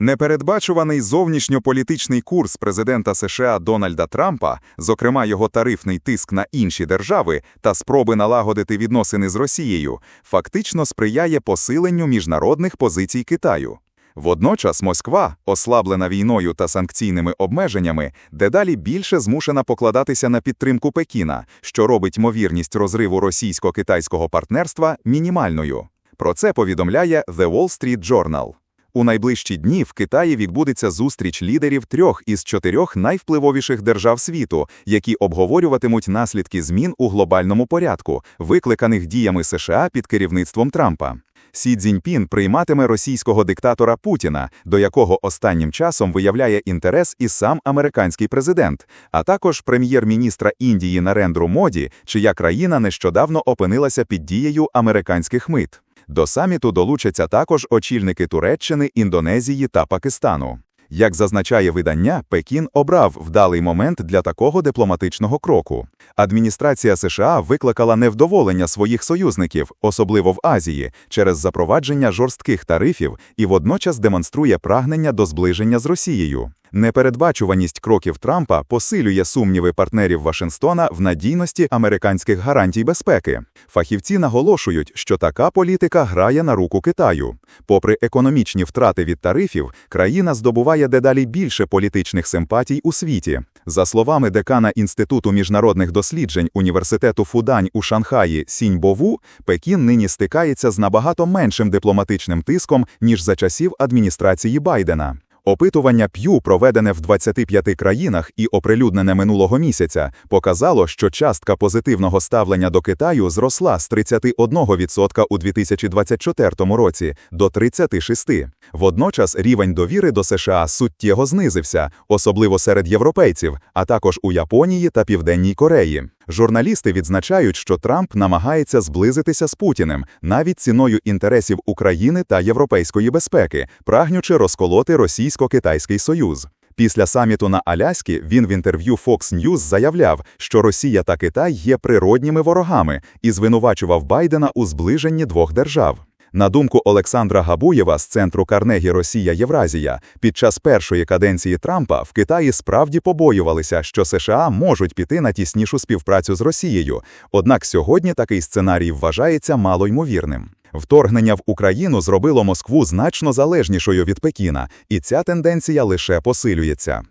Непередбачуваний зовнішньополітичний курс президента США Дональда Трампа, зокрема його тарифний тиск на інші держави та спроби налагодити відносини з Росією, фактично сприяє посиленню міжнародних позицій Китаю. Водночас Москва, ослаблена війною та санкційними обмеженнями, дедалі більше змушена покладатися на підтримку Пекіна, що робить ймовірність розриву російсько-китайського партнерства мінімальною. Про це повідомляє The Wall Street Journal. У найближчі дні в Китаї відбудеться зустріч лідерів трьох із чотирьох найвпливовіших держав світу, які обговорюватимуть наслідки змін у глобальному порядку, викликаних діями США під керівництвом Трампа. Сі Цзіньпін прийматиме російського диктатора Путіна, до якого останнім часом виявляє інтерес і сам американський президент, а також прем'єр-міністра Індії Нарендру Моді, чия країна нещодавно опинилася під дією американських мит. До саміту долучаться також очільники Туреччини, Індонезії та Пакистану. Як зазначає видання, Пекін обрав вдалий момент для такого дипломатичного кроку. Адміністрація США викликала невдоволення своїх союзників, особливо в Азії, через запровадження жорстких тарифів і водночас демонструє прагнення до зближення з Росією. Непередбачуваність кроків Трампа посилює сумніви партнерів Вашингтона в надійності американських гарантій безпеки. Фахівці наголошують, що така політика грає на руку Китаю. Попри економічні втрати від тарифів, країна здобуває дедалі більше політичних симпатій у світі. За словами декана Інституту міжнародних досліджень університету Фудань у Шанхаї Сінь Бову, Пекін нині стикається з набагато меншим дипломатичним тиском ніж за часів адміністрації Байдена. Опитування П'ю, проведене в 25 країнах і оприлюднене минулого місяця, показало, що частка позитивного ставлення до Китаю зросла з 31% у 2024 році до 36%. Водночас рівень довіри до США суттєво знизився, особливо серед європейців, а також у Японії та Південній Кореї. Журналісти відзначають, що Трамп намагається зблизитися з Путіним навіть ціною інтересів України та європейської безпеки, прагнючи розколоти російсько-китайський союз. Після саміту на Аляскі він в інтерв'ю Fox News заявляв, що Росія та Китай є природніми ворогами і звинувачував Байдена у зближенні двох держав. На думку Олександра Габуєва з центру Карнегі Росія Євразія, під час першої каденції Трампа в Китаї справді побоювалися, що США можуть піти на тіснішу співпрацю з Росією. Однак сьогодні такий сценарій вважається малоймовірним. Вторгнення в Україну зробило Москву значно залежнішою від Пекіна, і ця тенденція лише посилюється.